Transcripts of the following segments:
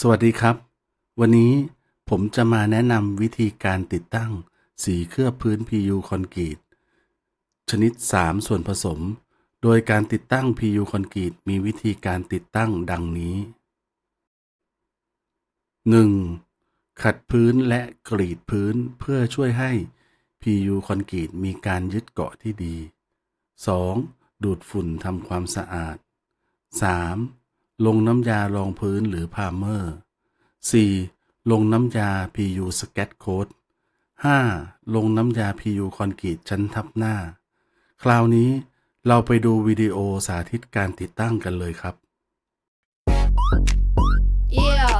สวัสดีครับ วันนี้ผมจะมาแนะนำวิธีการติดตั้งสีเคลือบพื้น PU คอนกรีตชนิด 3 ส่วนผสม โดยการติดตั้ง PU คอนกรีตมีวิธีการติดตั้งดังนี้ 1. ขัดพื้นและกรีดพื้นเพื่อช่วยให้ PU คอนกรีตมีการยึดเกาะที่ดี 2. ดูดฝุ่นทำความสะอาด 3. ลงน้ำยารองพื้นหรือพาเมอร์ 4. ลงน้ำยา PU สแกตโคด 5. ลงน้ำยา PU คอนกรีตชั้นทับหน้า คราวนี้เราไปดูวิดีโอสาธิตการติดตั้งกันเลยครับ Yeah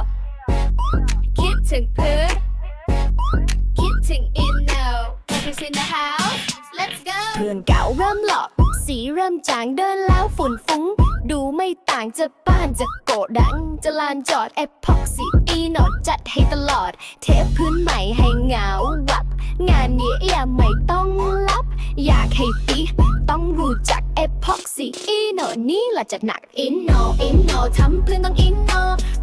คิดถึงพื้น คิดถึง in now Who's in the house Let's go เพื่อนเก่าเริ่มหลอก สีเริ่มจางเดินแล้วฝุ่นฟุ้ง ดูไม่ต่างจะบ้านจะโกดังจะลานจอดเอพ็อกซี่อีนอดจัดให้ตลอด เทปพื้นใหม่ให้เหงาวับ งานนี้อย่าไม่ต้องลับ อยากให้ปีต้องรู้จักเอพ็อกซี่อีโนนี่ละจัดหนักอินโนอินโนทำพื้นต้องอินโน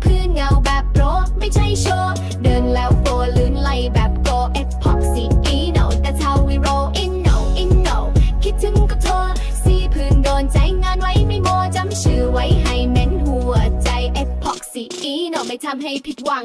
พื้นเงาแบบโปรไม่ใช่โชว์เดินแล้วโฟลื่นไหลแบบโกเอพ็อกซี่อีโน that's how we roll in no in no คิดถึงก็โทร ใจงานไว้ไม่โมจำชื่อไว้ให้เน้นหัวใจเอพ็อกซี่อีโนไม่ทำให้ผิดหวัง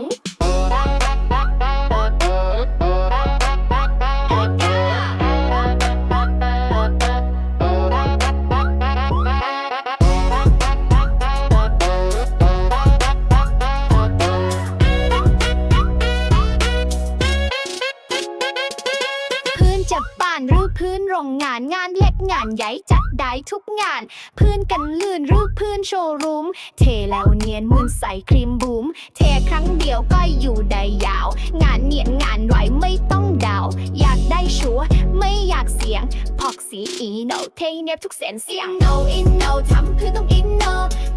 พื้นจะบ้านรือพื้นโรงงานงานเล็กงานใหญ่จัดได้ทุกงาน พื้นกันลื่นรือพื้นโชว์รูม เทแล้วเนียนมือนใส่ครีมบูม เทครั้งเดียวก็อยู่ได้ยาว งานเนียนงานไหวไม่ต้องเดา อยากได้ชัวไม่อยากเสียง พอกสีอีโนเทเนียบทุกเส้นเสียง no in no ทำพื้นต้องอินโน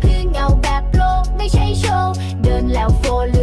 พื้นเงาแบบโปรไม่ใช่โชว์เดินแล้วโฟล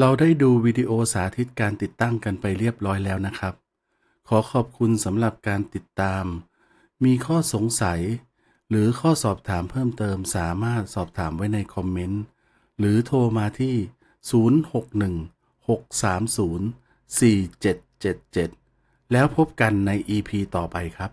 เราได้ดูวิดีโอสาธิตการติดตั้งกันไปเรียบร้อยแล้วนะครับ ขอขอบคุณสำหรับการติดตาม มีข้อสงสัย หรือข้อสอบถามเพิ่มเติมสามารถสอบถามไว้ในคอมเมนต์ หรือโทรมาที่ 061 630 4777 แล้วพบกันใน EP ต่อไปครับ